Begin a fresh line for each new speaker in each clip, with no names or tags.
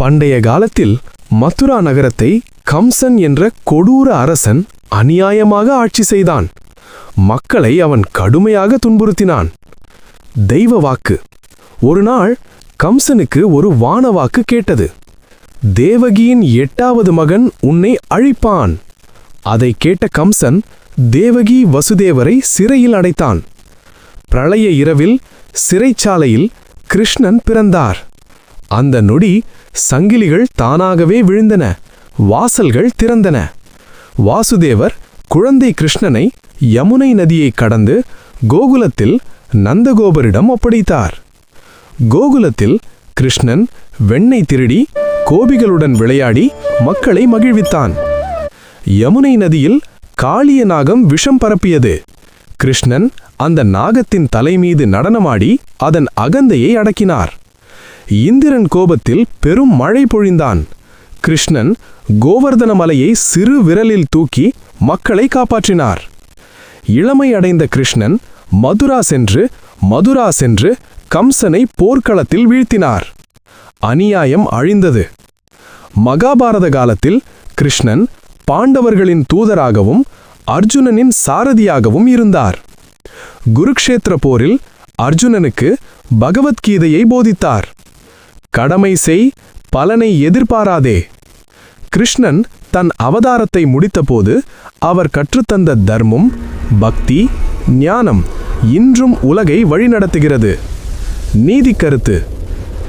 பண்டைய காலத்தில் மதுரா நகரத்தை கம்சன் என்ற கொடூர அரசன் அநியாயமாக ஆட்சி செய்தான். மக்களை அவன் கடுமையாக துன்புறுத்தினான். தெய்வ வாக்கு. ஒரு நாள் கம்சனுக்கு ஒரு வானவாக்கு கேட்டது. தேவகியின் எட்டாவது மகன் உன்னை அழிப்பான். அதை கேட்ட கம்சன் தேவகி வசுதேவரை சிறையில் அடைத்தான். பிரளய இரவில் சிறைச்சாலையில் கிருஷ்ணன் பிறந்தார். அந்த நொடி சங்கிலிகள் தானாகவே விழுந்தன வாசல்கள் திறந்தன. வாசுதேவர் குழந்தை கிருஷ்ணனை யமுனை நதியை கடந்து கோகுலத்தில் நந்தகோபரிடம் ஒப்படைத்தார். கோகுலத்தில் கிருஷ்ணன் வெண்ணை திருடி கோபிகளுடன் விளையாடி மக்களை மகிழ்வித்தான். யமுனை நதியில் காளிய நாகம் விஷம் பரப்பியது. கிருஷ்ணன் அந்த நாகத்தின் தலைமீது நடனமாடி அதன் அகந்தையை அடக்கினார். இந்திரன் கோபத்தில் பெரும் மழை பொழிந்தான். கிருஷ்ணன் கோவர்தன மலையை சிறு விரலில் தூக்கி மக்களை காப்பாற்றினார். இளமை அடைந்த கிருஷ்ணன் மதுரா சென்று மதுரா சென்று கம்சனை போர்க்களத்தில் வீழ்த்தினார். அநியாயம் அழிந்தது. மகாபாரத காலத்தில் கிருஷ்ணன் பாண்டவர்களின் தூதராகவும் அர்ஜுனனின் சாரதியாகவும் இருந்தார். குருக்ஷேத்திர போரில் அர்ஜுனனுக்கு பகவத்கீதையை போதித்தார். கடமை செய் பலனை எதிர்பாராதே. கிருஷ்ணன் தன் அவதாரத்தை முடித்தபோது அவர் கற்றுத்தந்த தர்மம் பக்தி ஞானம் இன்றும் உலகை வழிநடத்துகிறது. நீதி கருத்து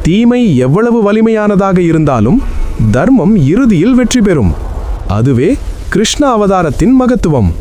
தீமை எவ்வளவு வலிமையானதாக இருந்தாலும் தர்மம் இறுதியில் வெற்றி பெறும். அதுவே கிருஷ்ண அவதாரத்தின் மகத்துவம்.